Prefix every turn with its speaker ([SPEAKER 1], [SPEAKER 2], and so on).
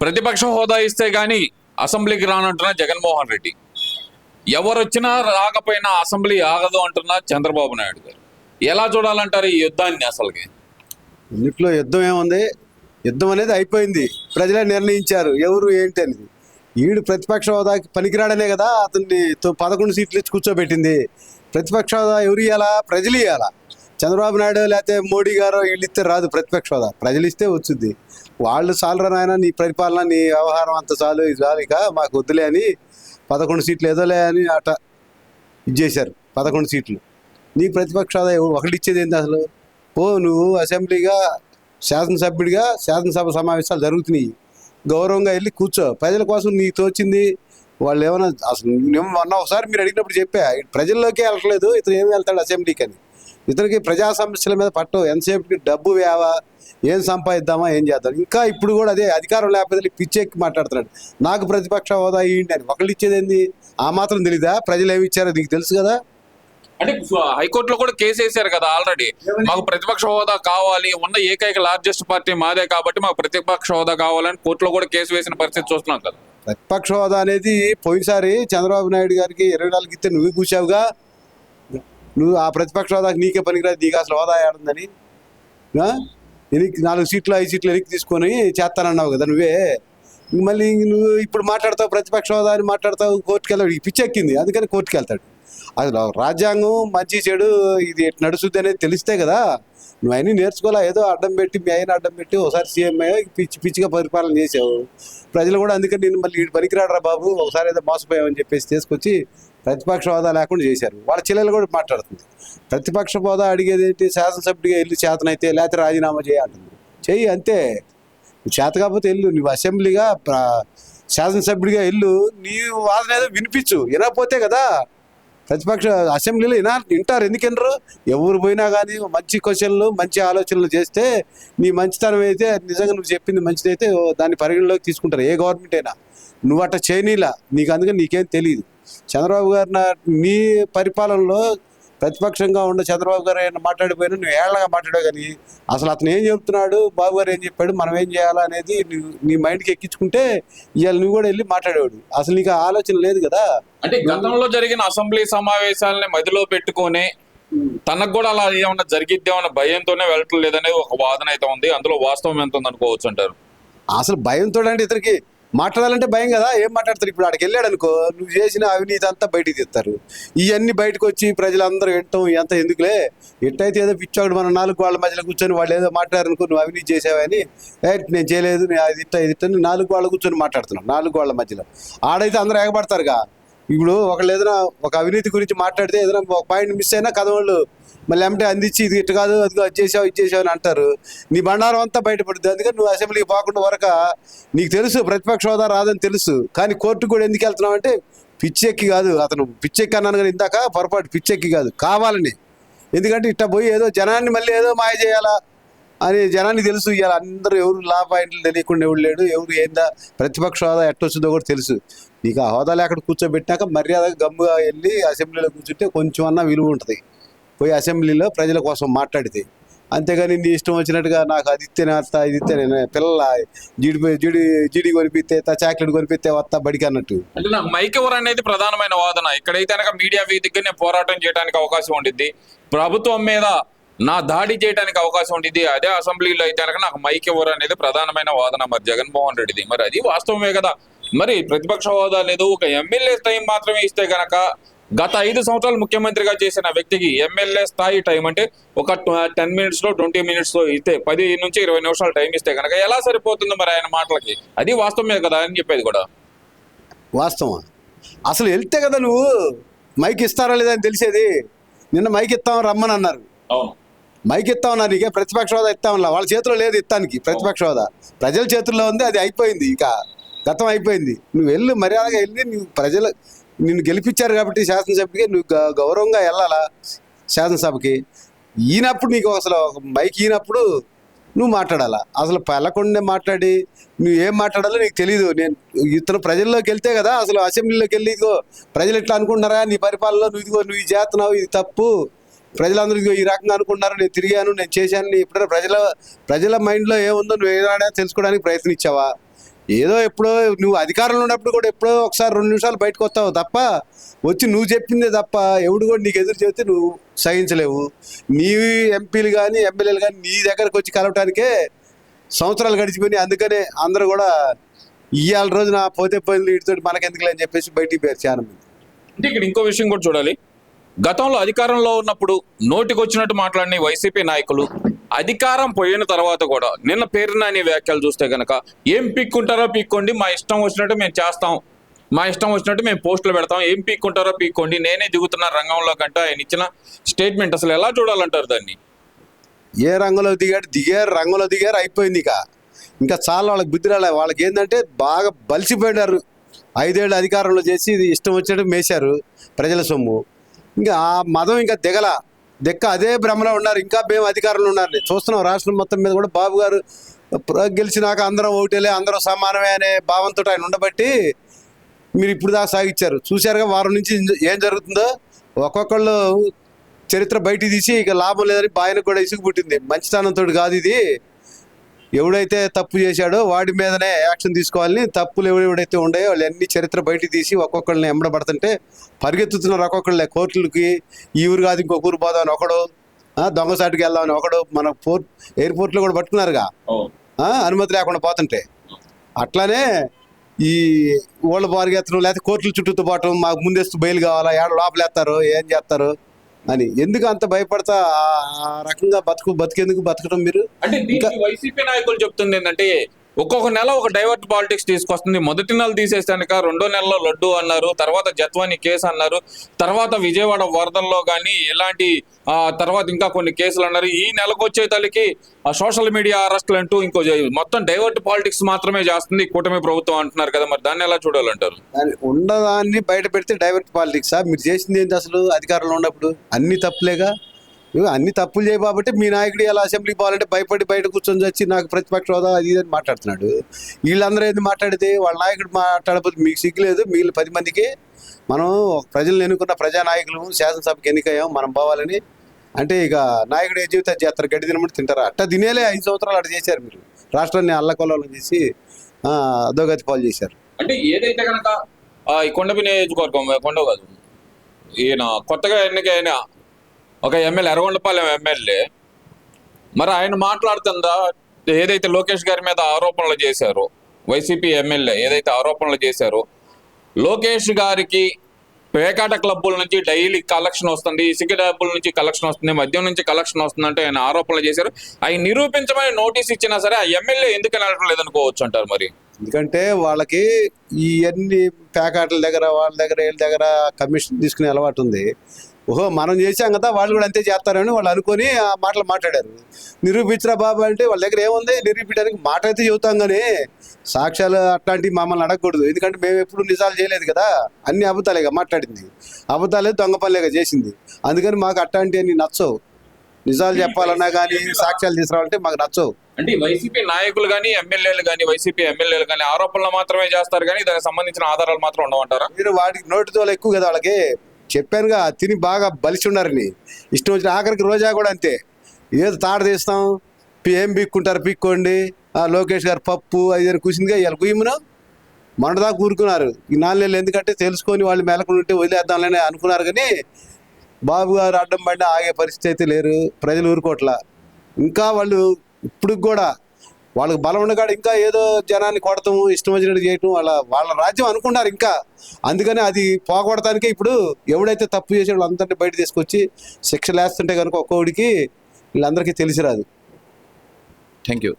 [SPEAKER 1] ప్రతిపక్ష హోదా ఇస్తే గాని అసెంబ్లీకి రానంటున్న జగన్మోహన్ రెడ్డి. ఎవరు వచ్చినా రాకపోయినా అసెంబ్లీ ఆగదు అంటున్న చంద్రబాబు నాయుడు గారు. ఎలా చూడాలంటారు ఈ యుద్ధాన్ని అసలుకి?
[SPEAKER 2] ఇంట్లో యుద్ధం ఏముంది? యుద్ధం అనేది అయిపోయింది. ప్రజలే నిర్ణయించారు. ఎవరు ఏంటి అనేది. ఈడు ప్రతిపక్ష హోదాకి పనికిరాడనే కదా అతన్ని తో- పదకొండు సీట్లు ఇచ్చి కూర్చోబెట్టింది. ప్రతిపక్ష హోదా ఎవరు ఇవ్వాలా ప్రజలు ఇవ్వాలా చంద్రబాబు నాయుడు లేకపోతే మోడీ గారు వీళ్ళు ఇస్తే రాదు ప్రతిపక్ష హోదా. ప్రజలు ఇస్తే వచ్చింది వాళ్ళు చాలరా నాయన నీ పరిపాలన నీ వ్యవహారం అంత చాలు ఇది చాలు ఇక మాకు వద్దులే అని పదకొండు సీట్లు ఏదోలే అని అట ఇది చేశారు పదకొండు సీట్లు. నీ ప్రతిపక్ష హోదా ఒకటి ఇచ్చేది ఏంటి అసలు? ఓ నువ్వు అసెంబ్లీగా శాసనసభ్యుడిగా శాసనసభ సమావేశాలు జరుగుతున్నాయి. గౌరవంగా వెళ్ళి కూర్చో. ప్రజల కోసం నీకు తోచింది వాళ్ళు ఏమైనా అసలు మొన్న ఒకసారి మీరు అడిగినప్పుడు చెప్పా ప్రజల్లోకే వెళ్ళట్లేదు ఇతను ఏం వెళ్తాడు అసెంబ్లీకి అని ఇతనికి ప్రజా సమస్యల మీద పట్టవు. ఎంతసేపు డబ్బు వేవా ఏం సంపాదిద్దామా ఏం చేద్దాం ఇంకా ఇప్పుడు కూడా అదే అధికారం లేకపోతే పిచ్చెక్కి మాట్లాడుతున్నాడు. నాకు ప్రతిపక్ష హోదా ఏంటి అని ఒకళ్ళు ఇచ్చేది ఏంది? ఆ మాత్రం తెలీదా? ప్రజలు ఏమి ఇచ్చారో నీకు తెలుసు కదా?
[SPEAKER 1] అంటే హైకోర్టులో కూడా కేసు వేశారు కదా ఆల్రెడీ. మాకు ప్రతిపక్ష హోదా కావాలి. ఉన్న ఏకైక లార్జెస్ట్ పార్టీ మాదే కాబట్టి మాకు ప్రతిపక్ష హోదా కావాలని కోర్టులో కూడా కేసు వేసిన పరిస్థితి చూస్తున్నాం కదా.
[SPEAKER 2] ప్రతిపక్ష హోదా అనేది పోయినసారి చంద్రబాబు నాయుడు గారికి ఇరవై నాలుగు ఇస్తే నువ్వు కూర్చావుగా నువ్వు ఆ ప్రతిపక్ష హోదాకి నీకే పనికిరాదు నీకు అసలు హోదా ఆడుందని ఎనికి నాలుగు సీట్లు ఐదు సీట్లు ఎనికి తీసుకొని చేస్తానన్నావు కదా నువ్వే. మళ్ళీ నువ్వు ఇప్పుడు మాట్లాడతావు ప్రతిపక్ష హోదా అని మాట్లాడతావు కోర్టుకి వెళ్తాడు ఈ పిచ్చెక్కింది అందుకని కోర్టుకి వెళ్తాడు. అసలు రాజ్యాంగం మంచి చెడు ఇది ఎటు నడుస్తుంది అనేది తెలిస్తే కదా నువ్వు అన్నీ నేర్చుకోవాలా? ఏదో అడ్డం పెట్టి మీ అయిన అడ్డం పెట్టి ఒకసారి సీఎం పిచ్చి పిచ్చిగా పరిపాలన చేసావు. ప్రజలు కూడా అందుకని నేను మళ్ళీ వీడు పనికిరాడరా బాబు ఒకసారి ఏదో మోసపోయామని చెప్పేసి తీసుకొచ్చి ప్రతిపక్ష హోదా లేకుండా చేశారు. వాళ్ళ చెల్లెలు కూడా మాట్లాడుతుంది. ప్రతిపక్ష హోదా అడిగేది ఏంటి? శాసనసభ్యుడిగా వెళ్ళి చేతనైతే లేకపోతే రాజీనామా చేయాలంటుంది చెయ్యి అంతే. చేత కాకపోతే వెళ్ళు. నువ్వు అసెంబ్లీగా శాసనసభ్యుడిగా వెళ్ళు. నీ వాదన ఏదో వినిపించు. వినకపోతే కదా ప్రతిపక్ష అసెంబ్లీలో వినా వింటారు. ఎందుకు వినరు ఎవరు పోయినా కానీ మంచి క్వశ్చన్లు మంచి ఆలోచనలు చేస్తే నీ మంచితనం అయితే నిజంగా నువ్వు చెప్పింది మంచిదైతే దాన్ని పరిగణలోకి తీసుకుంటారు. ఏ గవర్నమెంట్ అయినా. నువ్వు అట్ట చేయనీలా. నీకు అందుకని నీకేం తెలియదు చంద్రబాబు గారు నా నీ పరిపాలనలో ప్రతిపక్షంగా ఉన్న చంద్రబాబు గారు ఆయన మాట్లాడిపోయినా నువ్వు ఏళ్ళగా మాట్లాడావు కానీ అసలు అతను ఏం చెప్తున్నాడు బాబు గారు ఏం చెప్పాడు? మనం ఏం చేయాలా అనేది నీ మైండ్కి ఎక్కించుకుంటే ఇవాళ నువ్వు కూడా వెళ్ళి మాట్లాడేవాడు. అసలు నీకు ఆలోచన లేదు కదా?
[SPEAKER 1] అంటే గతంలో జరిగిన అసెంబ్లీ సమావేశాలని మదిలో పెట్టుకొని తనకు కూడా అలా ఏమన్నా జరిగిద్దామన్న భయంతోనే వెళ్ళటం లేదనేది ఒక వాదన అయితే ఉంది. అందులో వాస్తవం ఎంత ఉంది అనుకోవచ్చు అంటారు?
[SPEAKER 2] అసలు భయంతో అంటే ఇతనికి మాట్లాడాలంటే భయం కదా? ఏం మాట్లాడతారు? ఇప్పుడు ఆడికి వెళ్ళాడు అనుకో నువ్వు చేసిన అవినీతి అంతా బయటికి తీస్తారు. ఇవన్నీ బయటకు వచ్చి ప్రజలందరూ వింటాం ఎంత ఎందుకులే? ఎట్టయితే ఏదో పిచ్చోడు మన నాలుగు వాళ్ళ మధ్యలో కూర్చొని వాళ్ళు ఏదో మాట్లాడారనుకో నువ్వు అవినీతి చేసావని ఏ నేను చేయలేదు నేను అది ఇట్ట ఇది ఇట్ట నాలుగు వాళ్ళు కూర్చొని మాట్లాడుతున్నాను నాలుగు వాళ్ళ మధ్యలో. ఆడైతే అందరూ ఎగబడతారుగా ఇప్పుడు ఒకళ్ళు ఏదైనా ఒక అవినీతి గురించి మాట్లాడితే ఏదైనా ఒక పాయింట్ మిస్ అయినా కథ వాళ్ళు మళ్ళీ ఏమంటే అందించి ఇది ఇటు కాదు అది అది చేసావు ఇది చేసావు అని అంటారు. నీ బండారం అంతా బయటపడుతుంది అందుకని నువ్వు అసెంబ్లీకి పోకుండా వరక నీకు తెలుసు ప్రతిపక్ష హోదా రాదని తెలుసు. కానీ కోర్టుకు కూడా ఎందుకు వెళ్తున్నావు అంటే పిచ్చెక్కి కాదు. అతను పిచ్చెక్కి అన్నాను కానీ ఇందాక పొరపాటు పిచ్చెక్కి కాదు. కావాలని. ఎందుకంటే ఇట్ట పోయి ఏదో జనాన్ని మళ్ళీ ఏదో మాయ చేయాలా? అని జనానికి తెలుసు ఇవాళ అందరూ ఎవరు లా పాయింట్లు తెలియకుండా ఎవరు లేడు ఎవరు ఏందా? ప్రతిపక్ష హోదా ఎట్టొచ్చిందో కూడా తెలుసు. నీకు ఆ హోదా లేకుండా కూర్చోబెట్టినాక మర్యాదగా గమ్ముగా వెళ్ళి అసెంబ్లీలో కూర్చుంటే కొంచెం అన్నా విలువ ఉంటుంది. పోయి అసెంబ్లీలో ప్రజల కోసం మాట్లాడితే. అంతేగాని నీ ఇష్టం వచ్చినట్టుగా నాకు అది ఇస్తేనే వస్తా ఇది ఇస్తేనే పిల్లల జీడి జీడి జీడి కొనిపిస్తే చాక్లెట్ కొనిపిస్తే వస్తా బడికి అన్నట్టు.
[SPEAKER 1] అంటే నాకు మైక్ ఎవరు అనేది ప్రధానమైన వాదన. ఇక్కడైతే కనుక మీడియా వేదికనే పోరాటం చేయడానికి అవకాశం ఉండిద్ది. ప్రభుత్వం మీద నా దాడి చేయడానికి అవకాశం ఉండిద్ది. అదే అసెంబ్లీలో అయితే కనుక నాకు మైక్ ఎవరు అనేది ప్రధానమైన వాదన మరి జగన్మోహన్ రెడ్డిది. మరి అది వాస్తవమే కదా. మరి ప్రతిపక్ష హోదా లేదు. ఒక ఎమ్మెల్యే టైం మాత్రమే ఇస్తే గనక గత ఐదు సంవత్సరాలు ముఖ్యమంత్రిగా చేసిన వ్యక్తికి ఎమ్మెల్యే స్థాయి టైం అంటే ఒక టెన్ మినిట్స్లో ట్వంటీ మినిట్స్లో ఇస్తే పది నుంచి ఇరవై నిమిషాలు టైం ఇస్తే కనుక ఎలా సరిపోతుంది మరి ఆయన మాటలకి? అది వాస్తవమే కదా అని చెప్పేది కూడా.
[SPEAKER 2] వాస్తవం. అసలు వెళ్తే కదా నువ్వు మైక్ ఇస్తారా లేదా అని తెలిసేది. నిన్న మైక్ ఇస్తాం రమ్మని అన్నారు.
[SPEAKER 1] అవును.
[SPEAKER 2] మైక్ ఇస్తామన్నారు నీకే ప్రతిపక్ష హోదా ఇస్తామన్నా వాళ్ళ చేతిలో లేదు ఇస్తానికి ప్రతిపక్ష హోదా. ప్రజల చేతుల్లో ఉంది అది అయిపోయింది ఇక. గతం అయిపోయింది. నువ్వు వెళ్ళు మర్యాదగా వెళ్ళి నువ్వు ప్రజలు నిన్ను గెలిపించారు కాబట్టి శాసనసభకి నువ్వు గౌరవంగా వెళ్ళాలా శాసనసభకి? ఈనప్పుడు నీకు అసలు ఒక మైక్ ఈనప్పుడు నువ్వు మాట్లాడాలా? అసలు పెళ్ళకుండా మాట్లాడి నువ్వు ఏం మాట్లాడాలో నీకు తెలియదు నేను ఇతను ప్రజల్లోకి వెళ్తే కదా అసలు అసెంబ్లీలోకి వెళ్ళి ఇదిగో ప్రజలు ఎట్లా అనుకుంటున్నారా? నీ పరిపాలనలో నువ్వు ఇదిగో నువ్వు చేస్తున్నావు ఇది తప్పు. ప్రజలందరూ ఈ రకంగా అనుకున్నారు నేను తిరిగాను నేను చేశాను నీ ఎప్పుడైనా ప్రజల ప్రజల మైండ్లో ఏముందో నువ్వు ఏదైనా తెలుసుకోవడానికి ప్రయత్నించావా? ఏదో ఎప్పుడో నువ్వు అధికారంలో ఉన్నప్పుడు కూడా ఎప్పుడో ఒకసారి రెండు నిమిషాలు బయటకు వస్తావు తప్ప వచ్చి నువ్వు చెప్పిందే తప్ప ఎవడు కూడా నీకు ఎదురు చెబితే నువ్వు సహించలేవు. నీ ఎంపీలు కానీ ఎమ్మెల్యేలు కానీ నీ దగ్గరకు వచ్చి కలవటానికే సంవత్సరాలు గడిచిపోయి అందుకనే అందరూ కూడా ఇవాళ రోజున పోతే పోయింది వీటితో మనకెందుకులే అని చెప్పేసి బయటికి పేరు చాలా మంది
[SPEAKER 1] అంటే ఇక్కడ ఇంకో విషయం కూడా చూడాలి. గతంలో అధికారంలో ఉన్నప్పుడు నోటికొచ్చినట్టు మాట్లాడిన వైసీపీ నాయకులు అధికారం పోయిన తర్వాత కూడా నిన్న పేరున అనే వ్యాఖ్యలు చూస్తే కనుక ఏం పీక్కుంటారో పీక్కోండి మా ఇష్టం వచ్చినట్టు మేము చేస్తాం. మా ఇష్టం వచ్చినట్టు మేము పోస్టులు పెడతాం. ఏం పీక్కుంటారో పీక్కోండి. నేనే దిగుతున్న రంగంలో కంటే ఆయన ఇచ్చిన స్టేట్మెంట్ అసలు ఎలా చూడాలంటారు దాన్ని?
[SPEAKER 2] ఏ రంగంలో దిగాడు? దిగారు రంగంలో దిగారు అయిపోయింది ఇక. ఇంకా చాలా వాళ్ళకి బుద్ధి రాలే. వాళ్ళకి ఏంటంటే బాగా బలిసిపోయినారు. ఐదేళ్ళు అధికారంలో చేసి ఇది ఇష్టం వచ్చినట్టు మేశారు ప్రజల సొమ్ము. ఇంకా ఆ మదం ఇంకా దిగల. దిక్క అదే భ్రమలో ఉన్నారు. ఇంకా మేము అధికారంలో ఉన్నారు. చూస్తున్నాం. రాష్ట్రం మొత్తం మీద కూడా బాబు గారు గెలిచినాక అందరం ఒకటేలే అందరం సమానమే అనే భావంతో ఆయన ఉండబట్టి మీరు ఇప్పుడు దాకా సాగిచ్చారు చూశారుగా వారం నుంచి ఏం జరుగుతుందో? ఒక్కొక్కళ్ళు చరిత్ర బయట తీసి ఇక లాభం లేదని బాయన కూడా ఇసుగు పుట్టింది. మంచితనంతో కాదు ఇది. ఎవడైతే తప్పు చేశాడో వాడి మీదనే యాక్షన్ తీసుకోవాలని తప్పులు ఎవడెవడైతే ఉన్నాయో వాళ్ళు అన్ని చరిత్ర బయటికి తీసి ఒక్కొక్కళ్ళని ఎంబడబడుతుంటే పరిగెత్తుతున్నారు ఒక్కొక్కళ్ళే. కోర్టులకి ఈ ఊరు కాదు ఇంకొక ఊరు పోదామని ఒకడు దొంగసాటికి వెళ్దామని ఒకడు మన పోర్ట్ ఎయిర్పోర్ట్లో కూడా పట్టుకున్నారుగా. అనుమతి లేకుండా పోతుంటే. అట్లానే ఈ ఓళ్ళ పరిగెత్తడం లేకపోతే కోర్టుల చుట్టూతో పోవటం మాకు ముందేస్తూ బయలు కావాలా ఏడ లోపలేస్తారు ఏం చేస్తారు? అని. ఎందుకు అంత భయపడతా? ఆ- రకంగా బతుకు బతికేందుకు బతకడం మీరు?
[SPEAKER 1] అంటే వైసీపీ నాయకులు చెప్తుంది ఏంటంటే ఒక్కొక్క నెల ఒక డైవర్ట్ పాలిటిక్స్ తీసుకొస్తుంది. మొదటి నెల తీసేసాక రెండో నెలలో లడ్డు అన్నారు తర్వాత జత్వాని కేసు అన్నారు తర్వాత విజయవాడ వరదల్లో కానీ ఇలాంటి ఆ, తర్వాత ఇంకా కొన్ని కేసులు అన్నారు. ఈ నెలకు వచ్చే తల్లికి ఆ సోషల్ మీడియా అరెస్టులు అంటూ ఇంకో మొత్తం డైవర్ట్ పాలిటిక్స్ మాత్రమే చేస్తుంది కూటమి ప్రభుత్వం అంటున్నారు కదా మరి. దాన్ని ఎలా చూడాలంటారు?
[SPEAKER 2] ఉండదాన్ని బయట పెడితే డైవర్ట్ పాలిటిక్సా మీరు చేసింది ఏంటి అసలు? అధికారంలో ఉన్నప్పుడు అన్ని తప్పులేగా? అన్ని తప్పులు చేయి కాబట్టి మీ నాయకుడు ఎలా అసెంబ్లీకి పోవాలంటే భయపడి బయట కూర్చొని వచ్చి నాకు ప్రతిపక్ష హోదా అది ఇది అని మాట్లాడుతున్నాడు. వీళ్ళందరూ ఏది మాట్లాడితే వాళ్ళ నాయకుడు మాట్లాడకపోతే మీకు సిగ్గులేదు మిగిలిన పది మందికి మనం ప్రజలను ఎన్నుకున్న ప్రజానాయకులు శాసనసభకి ఎన్నికయ్యాం మనం పోవాలని. అంటే ఇక నాయకుడు ఏ జీవితం చేస్తారు గడ్డి తినమని తింటారా. అట్ట తినేలే ఐదు సంవత్సరాలు అట్లా చేశారు మీరు. రాష్ట్రాన్ని అల్లకొల్లం చేసి అధోగతి పాలు చేశారు.
[SPEAKER 1] అంటే ఏదైతే కనుక ఈ కొండపి నియోజకవర్గం కొండ కాదు ఈయన కొత్తగా ఎన్నికైన ఒక ఎమ్మెల్యే ఎర్రగొండపాలెం ఎమ్మెల్యే. మరి ఆయన మాట్లాడుతుందా? ఏదైతే లోకేష్ గారి మీద ఆరోపణలు చేశారో వైసీపీ ఎమ్మెల్యే ఏదైతే ఆరోపణలు చేశారో లోకేష్ గారికి పేకాట క్లబ్బుల నుంచి డైలీ కలెక్షన్ వస్తుంది ఇసుక డబ్బుల నుంచి కలెక్షన్ వస్తుంది మద్యం నుంచి కలెక్షన్ వస్తుంది అంటే ఆయన ఆరోపణలు చేశారు. అవి నిరూపించమని నోటీస్ ఇచ్చినా సరే ఆ ఎమ్మెల్యే ఎందుకు వెళ్ళటం లేదనుకోవచ్చు అంటారు మరి?
[SPEAKER 2] ఎందుకంటే వాళ్ళకి ఈ అన్ని ప్యాకాట్ల దగ్గర వాళ్ళ దగ్గర వీళ్ళ దగ్గర కమిషన్ తీసుకునే అలవాటు ఉంది. ఓహో మనం చేసాం కదా వాళ్ళు కూడా అంతే చేస్తారని వాళ్ళు అనుకొని ఆ మాటలు మాట్లాడారు. నిరూపించరా బాబు అంటే వాళ్ళ దగ్గర ఏముంది? నిరూపించడానికి మాట అయితే చెబుతాం కానీ సాక్ష్యాలు అట్లాంటివి మమ్మల్ని అడగకూడదు. ఎందుకంటే మేము ఎప్పుడు నిజాలు చేయలేదు కదా. అన్ని అబద్ధాలేగా మాట్లాడింది. అబద్ధాలే దొంగ పనులేగా చేసింది. అందుకని మాకు అట్లాంటివి అన్ని నచ్చవు. నిజాలు చెప్పాలన్నా కానీ సాక్ష్యాలు తీసుకురావాలంటే మాకు నచ్చవు.
[SPEAKER 1] అంటే వైసీపీ నాయకులు కానీ ఎమ్మెల్యేలు కానీ వైసీపీ ఎమ్మెల్యేలు కానీ ఆరోపణలు మాత్రమే చేస్తారు కానీ దానికి సంబంధించిన ఆధారాలు మాత్రం ఉండవంటారా?
[SPEAKER 2] మీరు వాడికి నోటితో ఎక్కువ కదా వాళ్ళకి. చెప్పానుగా తిని బాగా బలిసి ఉన్నారని. ఇష్టం వచ్చిన ఆఖరికి రోజా కూడా అంతే. ఏదో తాట తీస్తాం ఏం పీక్కుంటారు పీక్కోండి. ఆ లోకేష్ గారు పప్పు అది అని కూసిందిగా ఇవాళ కుయ్యమును? మొన్నదా కూరుకున్నారు ఈ నాలుగు ఎందుకంటే తెలుసుకొని వాళ్ళు మెలకుండా ఉంటే వదిలేద్దాంలని అనుకున్నారు కానీ బాబు గారు అడ్డం పడిన ఆగే పరిస్థితి అయితే లేరు. ప్రజలు ఊరుకోట్ల ఇంకా వాళ్ళు ఇప్పుడు కూడా వాళ్ళకి బలం ఉండగాడు ఇంకా ఏదో జనాన్ని కొడతాము ఇష్టం వచ్చినట్టు చేయటం వాళ్ళ వాళ్ళ రాజ్యం అనుకున్నారు ఇంకా. అందుకని అది పోగొడటానికే ఇప్పుడు ఎవడైతే తప్పు చేసాడో వాళ్ళందరినీ బయట తీసుకొచ్చి శిక్షలు వేస్తుంటే కనుక ఒక్కొక్కడికి వీళ్ళందరికీ తెలిసి రాదు
[SPEAKER 1] థ్యాంక్ యూ